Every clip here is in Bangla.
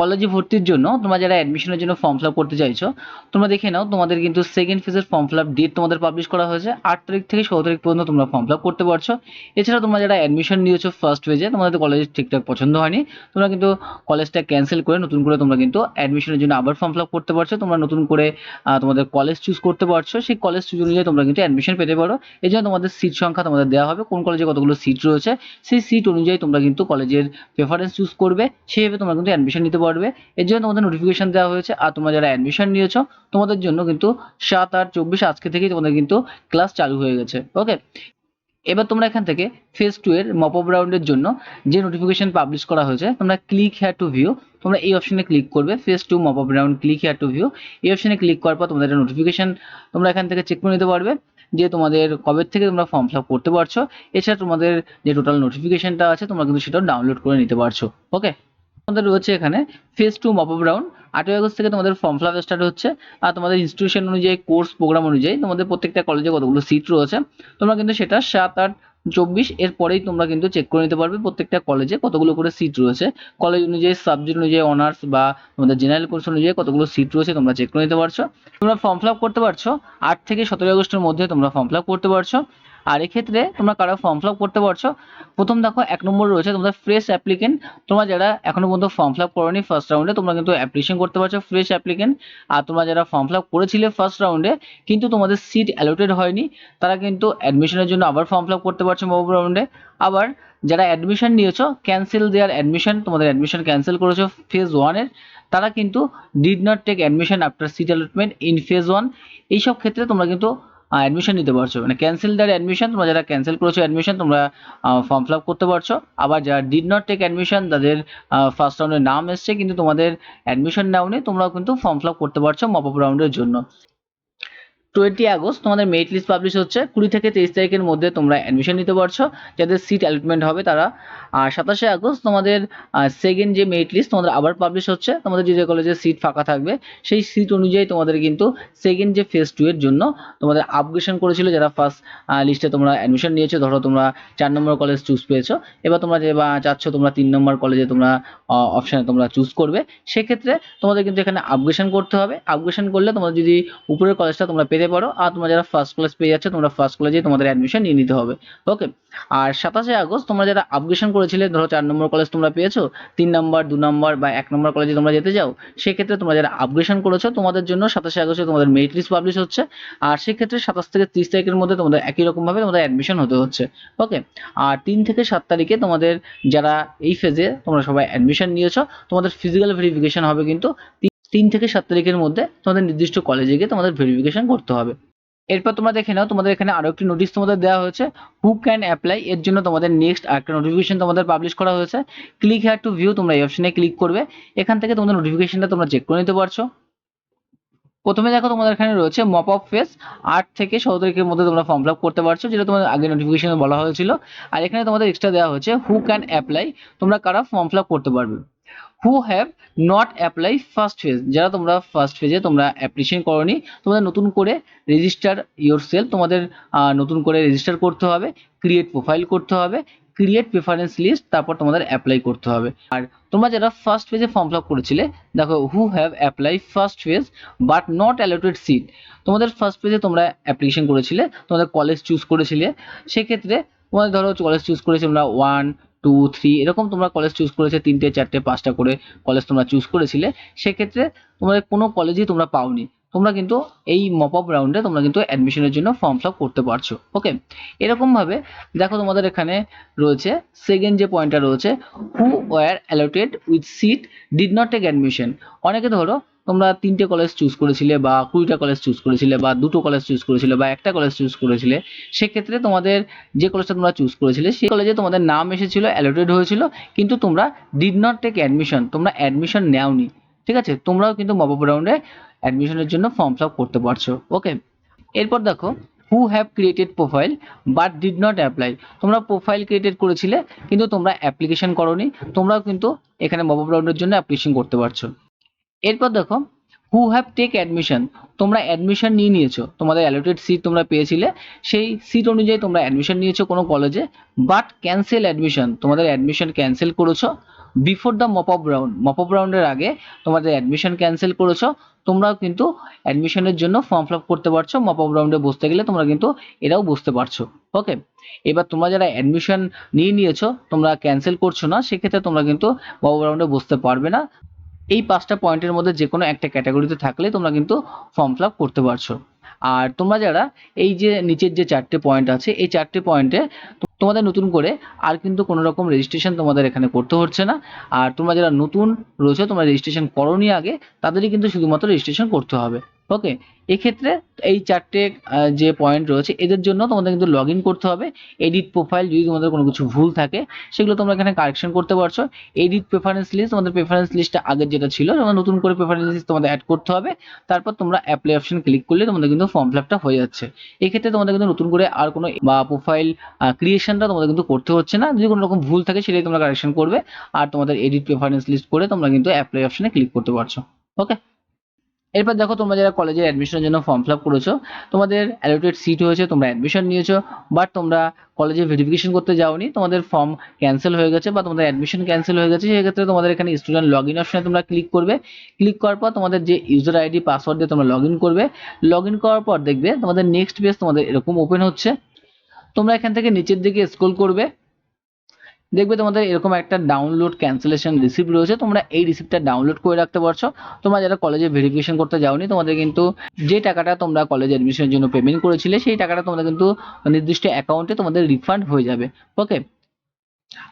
কলেজে ভর্তির জন্য তোমরা যারা অ্যাডমিশনের জন্য ফর্ম ফিল করতে চাইছো, তোমরা দেখে নাও, তোমাদের কিন্তু সেকেন্ড ফেজের ফর্ম ফিল ডেট তোমাদের পাবলিশ করা হয়েছে। আট তারিখ থেকে ষোলো তারিখ পর্যন্ত তোমরা ফর্ম ফিল করতে পারছ। এছাড়া তোমরা যারা অ্যাডমিশন নিয়েছো ফার্স্ট ফেজে তোমাদের কলেজ ঠিকঠাক পছন্দ হয়নি। তোমরা কিন্তু কলেজটা ক্যান্সেল করে নতুন করে তোমরা কিন্তু অ্যাডমিশনের জন্য আবার ফর্ম ফিল করতে পারছ। তোমরা নতুন করে তোমাদের কলেজ চুজ করতে পারছ। সেই কলেজ চুজ অনুযায়ী তোমরা কিন্তু অ্যাডমিশন পেতে পারো। এই জন্য তোমাদের সিট সংখ্যা তোমাদের দেওয়া হবে। কোন কলেজে কতগুলো সিট রয়েছে, সেই সিট অনুযায়ী তোমরা কিন্তু কলেজের প্রেফারেন্স চুজ করবে। সেইভাবে তোমরা কিন্তু অ্যাডমিশন নিতে পারবে। এর জন্য তোমাদের নোটিফিকেশন দেওয়া হয়েছে। আর তোমরা যারা অ্যাডমিশন নিয়েছো, তোমাদের জন্য কিন্তু সাত আট চব্বিশ আজকে থেকেই তোমাদের কিন্তু ক্লাস চালু হয়ে গেছে। ওকে এবার তোমরা এখান থেকে ফেজ টু এর মপ আপ রাউন্ডের জন্য যে নোটিফিকেশন পাবলিশ করা হয়েছে, তোমরা ক্লিক হেয়ার টু ভিউ তোমরা এই অপশনে ক্লিক করবে phase two mop up round click here to view এই অপশনে ক্লিক করার পর তোমাদের নোটিফিকেশন তোমরা এখান থেকে চেক করে নিতে পারবে যে তোমাদের কবে থেকে তোমরা ফর্ম ফিল করতে পারছ। এছাড়া তোমাদের যে টোটাল নোটিফিকেশনটা আছে, তোমরা কিন্তু সেটাও ডাউনলোড করে নিতে পারছ। ওকে তোমাদের রয়েছে এখানে phase two mop up round আটই আগস্ট থেকে তোমাদের ফর্ম ফিল স্টার্ট হচ্ছে। আর তোমাদের ইনস্টিটিউশন অনুযায়ী কোর্স প্রোগ্রাম অনুযায়ী তোমাদের প্রত্যেকটা কলেজে কতগুলো সিট রয়েছে। তোমরা কিন্তু সেটা সাত, আট, চব্বিশ, এর পরেই তোমরা কিন্তু চেক করে নিতে পারবে প্রত্যেকটা কলেজে কতগুলো করে সিট রয়েছে। কলেজ অনুযায়ী সাবজেক্ট অনুযায়ী অনার্স বা তোমাদের জেনারেল কোর্স অনুযায়ী কতগুলো সিট রয়েছে তোমরা চেক করে নিতে পারছ। তোমরা ফর্ম ফিল করতে পারছ। আট থেকে সতেরোই আগস্টের মধ্যে তোমরা ফর্ম ফিল করতে পারছ। আর এক্ষেত্রে তোমরা কারও ফর্ম ফিল করতে পারছ? প্রথম দেখো, এক নম্বর রয়েছে তোমাদের ফ্রেশ অ্যাপ্লিকেন্ট তোমরা যারা এখনও পর্যন্ত ফর্ম ফিল করোনি ফার্স্ট রাউন্ডে তোমরা কিন্তু অ্যাপ্লিকেশন করতে পারছ ফ্রেশ অ্যাপ্লিকেন্ট আর তোমরা যারা ফর্ম ফিল করেছিলে ফার্স্ট রাউন্ডে কিন্তু তোমাদের সিট অ্যালোটেড হয়নি, তারা কিন্তু অ্যাডমিশনের জন্য আবার ফর্ম ফিল করতে পারছ মোবাইল রাউন্ডে আবার যারা অ্যাডমিশন নিয়েছো ক্যান্সেল দেওয়ার অ্যাডমিশন তোমাদের অ্যাডমিশন ক্যান্সেল করেছ ফেজ ওয়ানের তারা কিন্তু did not take admission after seat allotment in phase one এইসব ক্ষেত্রে তোমরা কিন্তু অ্যাডমিশন নিতে পারছ। মানে ক্যান্সেল দ্যার অ্যাডমিশন তোমরা যারা ক্যান্সেল করেছ অ্যাডমিশন তোমরা ফর্ম ফিল করতে পারছ। আবার যারা ডিড নট টেক অ্যাডমিশন তাদের ফার্স্ট রাউন্ডে নাম এসছে, কিন্তু তোমাদের অ্যাডমিশন নেওয়া তোমরাও কিন্তু ফর্ম ফিল করতে পারছ মপ আপ রাউন্ডের জন্য। টোয়েন্টি আগস্ট তোমাদের মেরিট লিস্ট পাবলিশ হচ্ছে। কুড়ি থেকে তেইশ তারিখের মধ্যে তোমরা অ্যাডমিশন নিতে পারছ। যাদের সিট অ্যালটমেন্ট হবে তারা। আর সাতাশে আগস্ট তোমাদের সেকেন্ড যে মেরিট লিস্ট তোমাদের আবার পাবলিশ হচ্ছে। তোমাদের যে যে কলেজে সিট ফাঁকা থাকবে, সেই সিট অনুযায়ী তোমাদের কিন্তু সেকেন্ড যে ফেজ টু এর জন্য তোমাদের আপগ্রেশন করেছিল যারা ফার্স্ট লিস্টে তোমরা অ্যাডমিশন নিয়েছো। ধরো তোমরা চার নম্বর কলেজ চুজ পেয়েছ। এবার তোমরা যে বা চাচ্ছ তোমরা তিন নম্বর কলেজে তোমরা অপশানে তোমরা চুজ করবে। সেক্ষেত্রে তোমাদের কিন্তু এখানে আপগ্রেশন করতে হবে। আপগ্রেশন করলে তোমাদের যদি উপরের কলেজটা তোমরা পেতে পারো আর তোমরা যারা ফার্স্ট কলেজ পেয়ে যাচ্ছ, তোমরা ফার্স্ট কলেজে তোমাদের অ্যাডমিশন নিয়ে নিতে হবে। ওকে আর সাতাশে আগস্ট তোমরা যারা আপগ্রেশন করেছিলে, ধরো চার নম্বর কলেজ তোমরা পেয়েছ, তিন নম্বর, দু নম্বর বা এক নম্বর কলেজে তোমরা যেতে চাও সেক্ষেত্রে তোমরা যারা আপগ্রেশন করেছ, তোমাদের জন্য সাতাশে আগস্টে তোমাদের মেরিট লিস্ট পাবলিশ হচ্ছে। আর সেক্ষেত্রে সাতাশ থেকে তিরিশ তারিখের মধ্যে তোমাদের একই রকমভাবে তোমাদের অ্যাডমিশন হতে হচ্ছে। ওকে আর তিন থেকে সাত তারিখে তোমাদের যারা এই ফেজে তোমরা সবাই অ্যাডমিশন নিয়েছো, তোমাদের ফিজিক্যাল ভেরিফিকেশন হবে কিন্তু তিন- থেকে সাত তারিখের মধ্যে তোমাদের নির্দিষ্ট কলেজে গিয়ে তোমাদের ভেরিফিকেশন করতে হবে। এরপর তোমরা দেখে নাও, তোমাদের এখানে আরও একটি নোটিশ তোমাদের দেওয়া হয়েছে হু ক্যান অ্যাপ্লাই এর জন্য তোমাদের নেক্সট একটা নোটিফিকেশন তোমাদের পাবলিশ করা হয়েছে। ক্লিক হ্যার টু ভিউ তোমরা এই অপশনে ক্লিক করবে। এখান থেকে তোমাদের নোটিফিকেশনটা তোমরা চেক করে নিতে পারছ। প্রথমে দেখো তোমাদের এখানে রয়েছে মপ অফ ফেস আট থেকে ষোলো তারিখের মধ্যে তোমরা ফর্ম ফিল আপ করতে পারছ, যেটা তোমাদের আগে নোটিফিকেশনে বলা হয়েছিল। আর এখানে তোমাদের এক্সট্রা দেওয়া হয়েছে হু ক্যান অ্যাপ্লাই তোমরা কারা ফর্ম ফিল আপ করতে পারবে? Who have not apply first phase যারা তোমরা ফার্স্ট ফেজে তোমরা অ্যাপ্লিকেশন করনি তোমাদের নতুন করে রেজিস্টার ইয়োর সেল তোমাদের নতুন করে রেজিস্টার করতে হবে ক্রিয়েট প্রোফাইল করতে হবে ক্রিয়েট প্রেফারেন্স লিস্ট তারপর তোমাদের অ্যাপ্লাই করতে হবে। আর তোমরা যারা ফার্স্ট ফেজে ফর্ম ফিল করেছিলে, দেখো who have apply first phase but not allotted seat তোমাদের ফার্স্ট পেজে তোমরা অ্যাপ্লিকেশন করেছিলে, তোমাদের কলেজ চুজ করেছিলে, সেক্ষেত্রে তোমাদের ধরো কলেজ চুজ করেছে তোমরা ওয়ান টু থ্রি এরকম তোমরা কলেজ চুজ করেছে, তিনটে, চারটে, পাঁচটা করে কলেজ তোমরা চুজ করেছিলে, সেক্ষেত্রে তোমাদের কোনো কলেজই তোমরা পাওনি। তোমরা কিন্তু এই মপ আপ রাউন্ডে তোমরা কিন্তু অ্যাডমিশনের জন্য ফর্ম ফিল করতে পারছ ওকে এরকমভাবে দেখো তোমাদের এখানে রয়েছে সেকেন্ড যে পয়েন্টটা রয়েছে who were allotted with seat did not take admission অনেকে ধরো তোমরা তিনটে কলেজ চুজ করেছিলে বা কুড়িটা কলেজ চুজ করেছিলে বা দুটো কলেজ চুজ করেছিলে বা একটা কলেজ চুজ করেছিলে, সেক্ষেত্রে তোমাদের যে কলেজটা তোমরা চুজ করেছিলে, সেই কলেজে তোমাদের নাম এসেছিল অ্যালোটেড হয়েছিল, কিন্তু তোমরা ডিড নট টেক অ্যাডমিশন তোমরা অ্যাডমিশন নেওনি, ঠিক আছে? তোমরাও কিন্তু মপ রাউন্ডে অ্যাডমিশনের জন্য ফর্ম ফিল করতে পারছ ওকে এরপর দেখো who have created profile but did not apply তোমরা প্রোফাইল ক্রিয়েটেড করেছিলে, কিন্তু তোমরা অ্যাপ্লিকেশন করোনি, তোমরাও কিন্তু এখানে মপ রাউন্ডের জন্য অ্যাপ্লিকেশন করতে পারছ। এরপর দেখো হু হ্যাভ টেক অ্যাডমিশন তোমরা অ্যাডমিশন নিয়ে নিয়েছো। তোমাদের অ্যালোটেড সিট তোমরা পেয়েছিলে। সেই সিট অনুযায়ী তোমরা অ্যাডমিশন নিয়েছো কোনো কলেজে বাট ক্যান্সেল অ্যাডমিশন তোমাদের অ্যাডমিশন ক্যান্সেল করেছ। Before the mop up round mop up রাউন্ডের আগে তোমাদের অ্যাডমিশন ক্যান্সেল করেছ। তোমরাও কিন্তু অ্যাডমিশনের জন্য ফর্ম ফিল করতে পারছ। মপ আপ রাউন্ডে বসতে গেলে তোমরা কিন্তু এরাও বুঝতে পারছ। ওকে এবার তোমরা যারা অ্যাডমিশন নিয়ে নিয়েছো, তোমরা ক্যান্সেল করছ না। সেক্ষেত্রে তোমরা কিন্তু মপ আপ রাউন্ডে বসতে পারবে না। এই পাঁচটা পয়েন্টের মধ্যে যে কোনো একটা ক্যাটাগরিতে থাকলে তোমরা কিন্তু ফর্ম ফিল করতে পারছ। আর তোমরা যারা এই যে নিচের যে চারটে পয়েন্ট আছে, এই চারটে পয়েন্টে তোমাদের নতুন করে আর কিন্তু কোনো রকম রেজিস্ট্রেশন তোমাদের এখানে করতে হচ্ছে না। আর তোমরা যারা নতুন রয়েছে, তোমরা রেজিস্ট্রেশন করো আগে, তাদেরই কিন্তু শুধুমাত্র রেজিস্ট্রেশন করতে হবে। ওকে এক্ষেত্রে এই চারটে যে পয়েন্ট রয়েছে, এদের জন্য তোমাদের কিন্তু লগ করতে হবে। এডিট প্রোফাইল যদি তোমাদের কোনো কিছু ভুল থাকে, সেগুলো তোমরা এখানে কারেকশন করতে পারছ। এডিট প্রেফারেন্স লিস্ট তোমাদের প্রেফারেন্স লিস্টটা আগের যেটা ছিল তোমরা নতুন করে প্রেফারেন্স লিস্ট তোমাদের অ্যাড করতে হবে। তারপর তোমরা অ্যাপ্লাই অপশন ক্লিক করলে তোমাদের কিন্তু ফর্ম ফিল আপটা হয়ে যাচ্ছে। এক্ষেত্রে তোমাদের কিন্তু নতুন করে আর কোনো বা প্রোফাইল ক্রিয়েশনটা তোমাদের কিন্তু করতে হচ্ছে না। যদি কোনো রকম ভুল থাকে, সেটাই তোমরা কারেকশন করবে। আর তোমাদের এডিট প্রেফারেন্স লিস্ট করে তোমরা কিন্তু অ্যাপ্লাই অপশনে ক্লিক করতে পারছ। ওকে এরপর দেখো তোমরা যারা কলেজে অ্যাডমিশনের জন্য ফর্ম ফিল আপ করেছ, তোমাদের অ্যালোটেড সিট হয়েছে, তোমরা অ্যাডমিশন নিয়েছো বাট তোমরা কলেজে ভেরিফিকেশন করতে যাওনি, তোমাদের ফর্ম ক্যান্সেল হয়ে গেছে বা তোমাদের অ্যাডমিশন ক্যান্সেল হয়ে গেছে, সেক্ষেত্রে তোমাদের এখানে স্টুডেন্ট লগ ইন অপশনে তোমরা ক্লিক করবে। ক্লিক করার পর তোমাদের যে ইউজার আইডি পাসওয়ার্ড দিয়ে তোমরা লগ ইন করবে। লগ ইন করার পর দেখবে তোমাদের নেক্সট পেজ তোমাদের এরকম ওপেন হচ্ছে। তোমরা এখান থেকে নিচের দিকে স্ক্রল করবে। দেখবে তোমাদের এরকম একটা ডাউনলোড ক্যান্সেলেশন রিসিপ্ট রয়েছে, তোমরা এই রিসিপ্টটা ডাউনলোড করে রাখতে পারছ। তোমরা যারা কলেজে ভেরিফিকেশন করতে যাওনি, তোমাদের কিন্তু যে টাকাটা তোমরা কলেজে অ্যাডমিশনের জন্য পেমেন্ট করেছিলে, সেই টাকাটা তোমরা কিন্তু নির্দিষ্ট অ্যাকাউন্টে তোমাদের রিফান্ড হয়ে যাবে। ওকে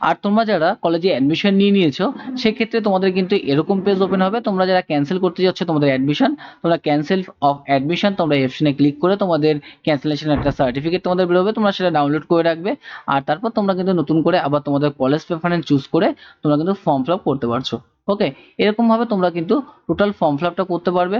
আর তোমরা যারা কলেজে অ্যাডমিশন নিয়ে নিয়েছো, সেক্ষেত্রে তোমাদের কিন্তু এরকম পেজ ওপেন হবে। তোমরা যারা ক্যান্সেল করতে যাচ্ছ তোমাদের অ্যাডমিশন তোমরা ক্যান্সেল অফ অ্যাডমিশন তোমরা অপশনে ক্লিক করে তোমাদের ক্যান্সেলেশন একটা সার্টিফিকেট তোমাদের বেরোবে, তোমরা সেটা ডাউনলোড করে রাখবে। আর তারপর তোমরা কিন্তু নতুন করে আবার তোমাদের কলেজ প্রেফারেন্স চুজ করে তোমরা কিন্তু ফর্ম ফিল করতে পারছ। ওকে এরকম ভাবে তোমরা কিন্তু টোটাল ফর্ম ফিল আপটা করতে পারবে।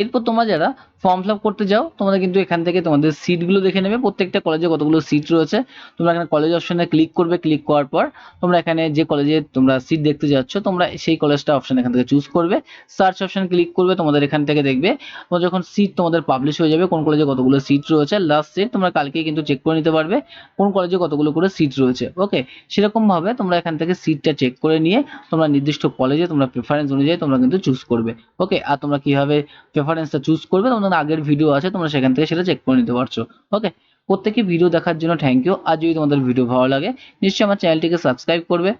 এরপর তোমরা যারা ফর্ম ফিল আপ করতে যাও, তোমরা কিন্তু এখান থেকে তোমাদের সিটগুলো দেখে নেবে। প্রত্যেকটা কলেজে কতগুলো সিট রয়েছে। তোমরা এখানে কলেজ অপশনে ক্লিক করবে। ক্লিক করার পর তোমরা এখানে যে কলেজে তোমরা সিট দেখতে যাচ্ছ, তোমরা সেই কলেজটা অপশন এখান থেকে চুজ করবে। সার্চ অপশন ক্লিক করবে, তোমাদের এখান থেকে দেখবে। তোমার যখন সিট তোমাদের পাবলিশ হয়ে যাবে, কোন কলেজে কতগুলো সিট রয়েছে লাস্ট সিট তোমরা কালকে কিন্তু চেক করে নিতে পারবে, কোন কলেজে কতগুলো করে সিট রয়েছে। ওকে সেরকম ভাবে তোমরা এখান থেকে সিটটা চেক করে নিয়ে তোমরা নির্দিষ্ট কলেজে তোমরা প্রেফারেন্স অনুযায়ী তোমরা কিন্তু চুজ করবে। ওকে আর তোমরা কীভাবে প্রেফারেন্সটা চুজ করবে? তোমাদের আগের ভিডিও আছে, তোমরা সেখান থেকে সেটা চেক করে নিতে পারছ। ওকে প্রত্যেকে ভিডিও দেখার জন্য থ্যাংক ইউ আর যদি তোমাদের ভিডিও ভালো লাগে, নিশ্চয়ই আমার চ্যানেলটিকে সাবস্ক্রাইব করবে।